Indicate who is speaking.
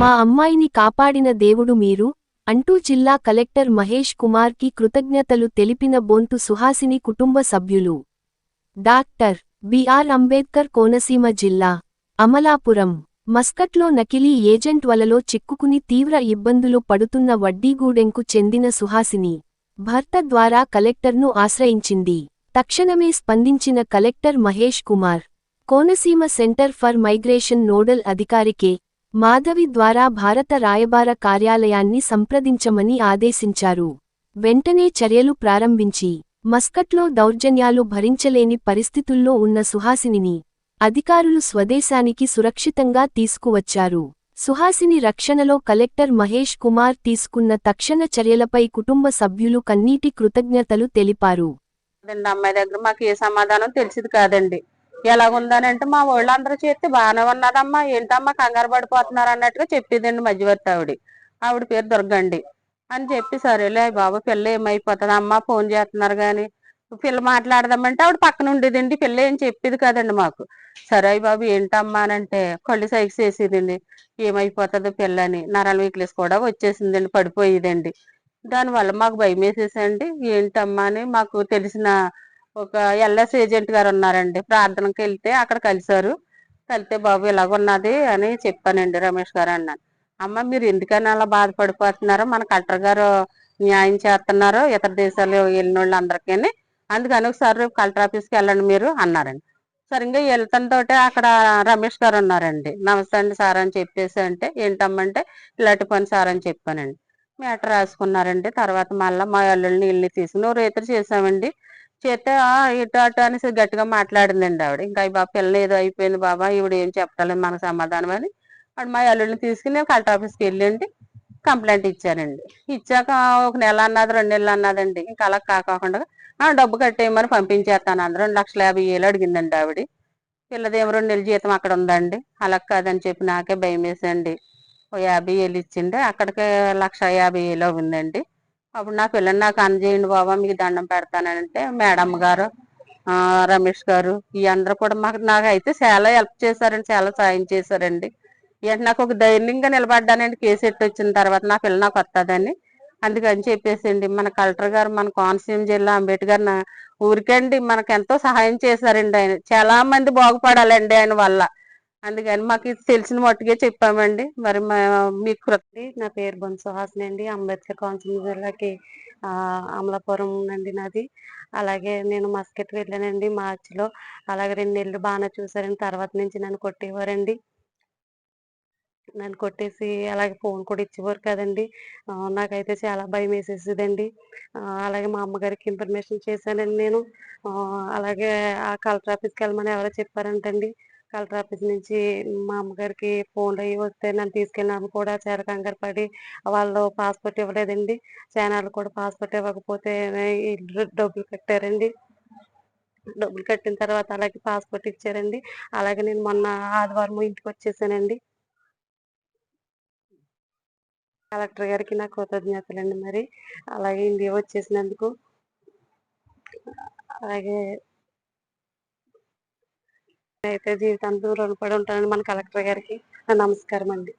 Speaker 1: మా అమ్మాయిని కాపాడిన దేవుడు మీరు అంటూ జిల్లా కలెక్టర్ మహేష్ కుమార్కి కృతజ్ఞతలు తెలిపిన బొంతు సుహాసిని కుటుంబ సభ్యులు. డాక్టర్ బిఆర్ అంబేద్కర్ కోనసీమ జిల్లా అమలాపురం. మస్కట్లో నకిలీ ఏజెంట్ వలలో చిక్కుకుని తీవ్ర ఇబ్బందులు పడుతున్న వడ్డీగూడెంకు చెందిన సుహాసిని భర్త ద్వారా కలెక్టర్ను ఆశ్రయించింది. తక్షణమే స్పందించిన collector Mahesh Kumar Konaseema centre for migration nodal అధికారి కె. మాధవి ద్వారా భారత రాయబార కార్యాలయాన్ని సంప్రదించమని ఆదేశించారు. వెంటనే చర్యలు ప్రారంభించి మస్కట్లో దౌర్జన్యాలు భరించలేని పరిస్థితుల్లో ఉన్న సుహాసినిని అధికారులు స్వదేశానికి సురక్షితంగా తీసుకువచ్చారు. సుహాసిని రక్షణలో కలెక్టర్ మహేష్ కుమార్ తీసుకున్న తక్షణ చర్యలపై కుటుంబ సభ్యులు కన్నీటి కృతజ్ఞతలు తెలిపారు.
Speaker 2: అమ్మాయి దగ్గర మాకు ఏ సమాధానం తెలిసింది కాదండి. ఎలాగుందనంటే మా వాళ్ళందరూ చేస్తే బాగానే ఉన్నదమ్మా. ఏంటమ్మా కంగారు పడిపోతున్నారు అన్నట్టుగా చెప్పేదండి మధ్యవర్తి ఆవిడ. ఆవిడ పేరు దొరకండి అని చెప్పి సరేలే బాబు పిల్ల ఏమైపోతుందమ్మా ఫోన్ చేస్తున్నారు కానీ పిల్ల మాట్లాడదామంటే ఆవిడ పక్కన ఉండేదండి పిల్ల ఏం చెప్పేది కదండి మాకు. సరే బాబు ఏంటమ్మా అని అంటే కళ్ళు సైక్స్ వేసేదండి ఏమైపోతుందో పిల్లని నరాల వీక్లెస్ కూడా వచ్చేసిందండి పడిపోయేదండి. దానివల్ల మాకు భయం వేసేసండి ఏంటమ్మా అని మాకు తెలిసిన ఒక ఎల్ఎస్ ఏజెంట్ గారు ఉన్నారండి. ప్రార్థనకి వెళ్తే అక్కడ కలిశారు. కలితే బాబు ఇలాగున్నది అని చెప్పానండి రమేష్ గారు అన్నాను. అమ్మ మీరు ఎందుకని అలా బాధపడిపోతున్నారో మన కలెక్టర్ గారు న్యాయం చేస్తున్నారు ఇతర దేశాలు వెళ్ళిన వాళ్ళు అందరికీ అందుకని ఒకసారి రేపు కలెక్టర్ ఆఫీస్కి వెళ్ళండి మీరు అన్నారండి. సరిగ్గా వెళ్తాంతోటే అక్కడ రమేష్ గారు ఉన్నారండి. నమస్తే అండి సార్ అని చెప్పేసి అంటే ఏంటమ్మంటే ఇలాంటి పని సార్ అని చెప్పానండి. మ్యాటర్ రాసుకున్నారండి. తర్వాత మళ్ళీ మా అల్లుళ్ళని ఇల్లు తీసుకుని ఓ రేతులు చేసామండి చేస్తే ఇటు అటు అనేసి గట్టిగా మాట్లాడిందండి ఆవిడ. ఇంకా ఈ బాబా పిల్లలు ఏదో అయిపోయింది బాబా ఈవిడ ఏం చెప్పలేదు మనకు సమాధానం అని. వాడు మా అల్లుడిని తీసుకుని నేను కలెక్టర్ ఆఫీస్కి వెళ్ళండి కంప్లైంట్ ఇచ్చానండి. ఇచ్చాక ఒక నెల అన్నది రెండు నెలలు అన్నదండి. ఇంకా అలా కాకుండా డబ్బు కట్టేయమని పంపించేస్తాను అందరూ. రెండు లక్షల యాభై వేలు అడిగిందండి ఆవిడ. పిల్లదేమో రెండు నెలల జీతం అక్కడ ఉందండి. అలా కాదని చెప్పి నాకే భయం వేసండి ఓ యాభై వేలు ఇచ్చిండే అక్కడికే లక్ష యాభై వేలు అవుందండి. అప్పుడు నా పిల్లని నాకు అందజేయండి బాబా మీకు దండం పెడతానంటే మేడం గారు రమేష్ గారు ఈ అందరూ కూడా మాకు నాకు అయితే చాలా హెల్ప్ చేశారండి చాలా సాయం చేశారండి. ఏంటి నాకు ఒక ధైర్యంగా నిలబడ్డానండి కేసు ఎట్టు వచ్చిన తర్వాత నా పిల్ల నాకు వస్తుందని అందుకని చెప్పేసండి మన కలెక్టర్ గారు మన కోనసీమ జిల్లా అంబేద్కర్ ఊరికండి మనకు ఎంతో సహాయం చేశారండి ఆయన. చాలా మంది బాగుపడాలండి ఆయన వల్ల. అందుకని మాకు ఇది తెలిసిన మట్టుగా చెప్పామండి. మరి మా- మీకు కృత
Speaker 3: నా పేరు బొన్ సుహాస్ని అండి. అంబేద్కర్ కోనసీమ జిల్లాకి అమలాపురం అండి నాది. అలాగే నేను మస్కెట్ వెళ్ళానండి మార్చిలో. అలాగే రెండు నెలలు బాగానే చూసారండి తర్వాత నుంచి నన్ను కొట్టేవారండి. నన్ను కొట్టేసి అలాగే ఫోన్ కూడా ఇచ్చేవారు కదండి. నాకైతే చాలా భయం వేసేసేదండి. అలాగే మా అమ్మగారికి ఇన్ఫర్మేషన్ చేశానండి నేను. అలాగే ఆ కలెక్టర్ ఆఫీస్కి వెళ్ళమని ఎవరో చెప్పారంటండి. కలెక్టర్ ఆఫీస్ నుంచి మా అమ్మగారికి ఫోన్లు అవి వస్తే నన్ను తీసుకెళ్ళినాము కూడా చాలా కంగారు పడి వాళ్ళు పాస్పోర్ట్ ఇవ్వలేదండి. చైనాలు కూడా పాస్పోర్ట్ ఇవ్వకపోతే డబ్బులు కట్టారండి. డబ్బులు కట్టిన తర్వాత అలాగే పాస్పోర్ట్ ఇచ్చారండి. అలాగే నేను మొన్న ఆదివారం ఇంటికి వచ్చేసానండి. కలెక్టర్ గారికి నా కృతజ్ఞతలండి మరి. అలాగే ఇండియా వచ్చేసినందుకు. అలాగే అయితే జీవితాంతం రుణపడి ఉంటానండి మన కలెక్టర్ గారికి. నమస్కారం అండి